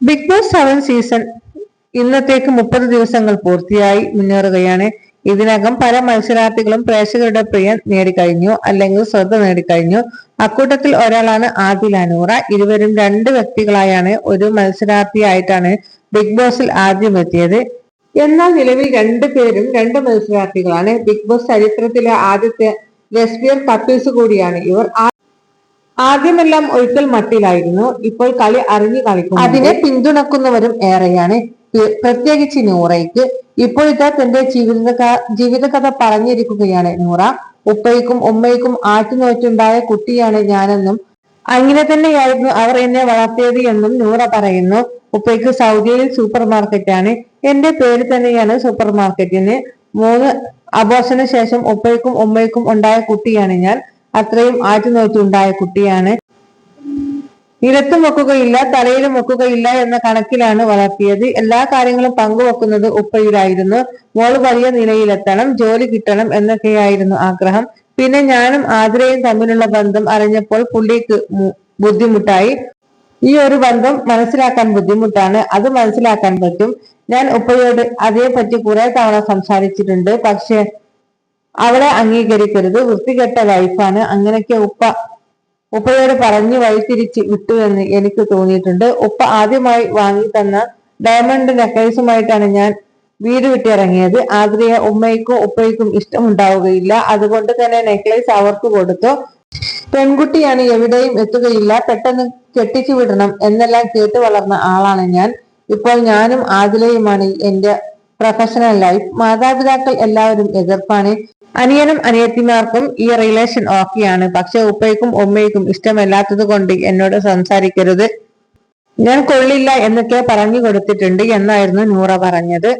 Big boss seven season ഇന്നത്തേക്ക് മുപ്പത് ദിവസങ്ങൾ പൂർത്തിയായി മുന്നേറുകയാണ്. ഇതിനകം പല മത്സരാർത്ഥികളും പ്രേക്ഷകരുടെ പ്രിയം നേടിക്കഴിഞ്ഞു അല്ലെങ്കിൽ ശ്രദ്ധ നേടിക്കഴിഞ്ഞു. അക്കൂട്ടത്തിൽ ഒരാളാണ് ആദിൽ അനൂറ. ഇരുവരും രണ്ട് വ്യക്തികളായാണ് ഒരു മത്സരാർത്ഥിയായിട്ടാണ് ബിഗ് ബോസിൽ ആദ്യം എത്തിയത്. എന്നാൽ നിലവിൽ രണ്ടു പേരും രണ്ട് മത്സരാർത്ഥികളാണ്. ബിഗ് ബോസ് ചരിത്രത്തിലെ ആദ്യത്തെ ലസ്ബിയർ കപ്പിൾസ് കൂടിയാണ്. ഇവർ ആദ്യമെല്ലാം ഒരിക്കൽ മട്ടിലായിരുന്നു. ഇപ്പോൾ കളി അറിഞ്ഞു കളിക്കും അതിനെ പിന്തുണക്കുന്നവരും ഏറെയാണ്. പ്രത്യേകിച്ച് നൂറയ്ക്ക്. ഇപ്പോഴത്തെ തന്റെ ജീവിത ജീവിതകഥ പറഞ്ഞിരിക്കുകയാണ് നൂറ. ഉപ്പയ്ക്കും ഉമ്മയ്ക്കും ആറ്റുനോറ്റുണ്ടായ കുട്ടിയാണ് ഞാനെന്നും അങ്ങനെ തന്നെയായിരുന്നു അവർ എന്നെ വളർത്തിയത് എന്നും നൂറ പറയുന്നു. ഉപ്പയ്ക്ക് സൗദിയിൽ സൂപ്പർ മാർക്കറ്റാണ് എന്റെ പേര് തന്നെയാണ് സൂപ്പർ മാർക്കറ്റിന് മൂന്ന് അബോഷന് ശേഷം ഉപ്പയ്ക്കും ഉമ്മയ്ക്കും ഉണ്ടായ കുട്ടിയാണ് ഞാൻ. അത്രയും ആറ്റുനോറ്റുണ്ടായ കുട്ടിയാണ്. നിലത്ത് വെക്കുകയില്ല തലയിൽ വെക്കുകയില്ല എന്ന കണക്കിലാണ് വളർത്തിയത്. എല്ലാ കാര്യങ്ങളും പങ്കുവെക്കുന്നത് ഉപ്പയിലായിരുന്നു. മോൾ വലിയ നിലയിലെത്തണം ജോലി കിട്ടണം എന്നൊക്കെയായിരുന്നു ആഗ്രഹം. പിന്നെ ഞാനും ആതിരയും തമ്മിലുള്ള ബന്ധം അറിഞ്ഞപ്പോൾ പുള്ളിക്ക് ബുദ്ധിമുട്ടായി. ഈ ഒരു ബന്ധം മനസ്സിലാക്കാൻ ബുദ്ധിമുട്ടാണ്. അത് മനസ്സിലാക്കാൻ പറ്റും. ഞാൻ ഉപ്പയോട് അതേപ്പറ്റി കുറെ തവണ സംസാരിച്ചിട്ടുണ്ട്. പക്ഷെ അവളെ അംഗീകരിക്കരുത്. വൃത്തികെട്ട ലൈഫാണ്. അങ്ങനെയൊക്കെ ഉപ്പ ഉപ്പയോട് പറഞ്ഞു വഴിതിരിച്ച് വിട്ടു എന്ന് എനിക്ക് തോന്നിയിട്ടുണ്ട്. ഉപ്പ ആദ്യമായി വാങ്ങി തന്ന ഡയമണ്ട് നെക്ലേസുമായിട്ടാണ് ഞാൻ വീട് വിട്ടിറങ്ങിയത്. ആതിരയെ ഉമ്മയ്ക്കും ഉപ്പയ്ക്കും ഇഷ്ടമുണ്ടാവുകയില്ല. അതുകൊണ്ട് തന്നെ നെക്ലേസ് അവർക്ക് കൊടുത്തു. പെൺകുട്ടിയാണ് എവിടെയും എത്തുകയില്ല. പെട്ടെന്ന് കെട്ടിച്ചു വിടണം എന്നെല്ലാം കേട്ട് വളർന്ന ആളാണ് ഞാൻ. ഇപ്പോൾ ഞാനും ആതിലയുമാണ് എന്റെ പ്രൊഫഷണൽ ലൈഫ്. മാതാപിതാക്കൾ എല്ലാവരും എതിർപ്പാണ്. അനിയനും അനിയത്തിമാർക്കും ഈ റിലേഷൻ ഓക്കെയാണ് പക്ഷെ ഉപ്പയ്ക്കും ഉമ്മയ്ക്കും ഇഷ്ടമല്ലാത്തത് കൊണ്ട് എന്നോട് സംസാരിക്കരുത്. ഞാൻ കൊള്ളില്ല എന്നൊക്കെ പറഞ്ഞു കൊടുത്തിട്ടുണ്ട് എന്നായിരുന്നു നൂറ പറഞ്ഞത്.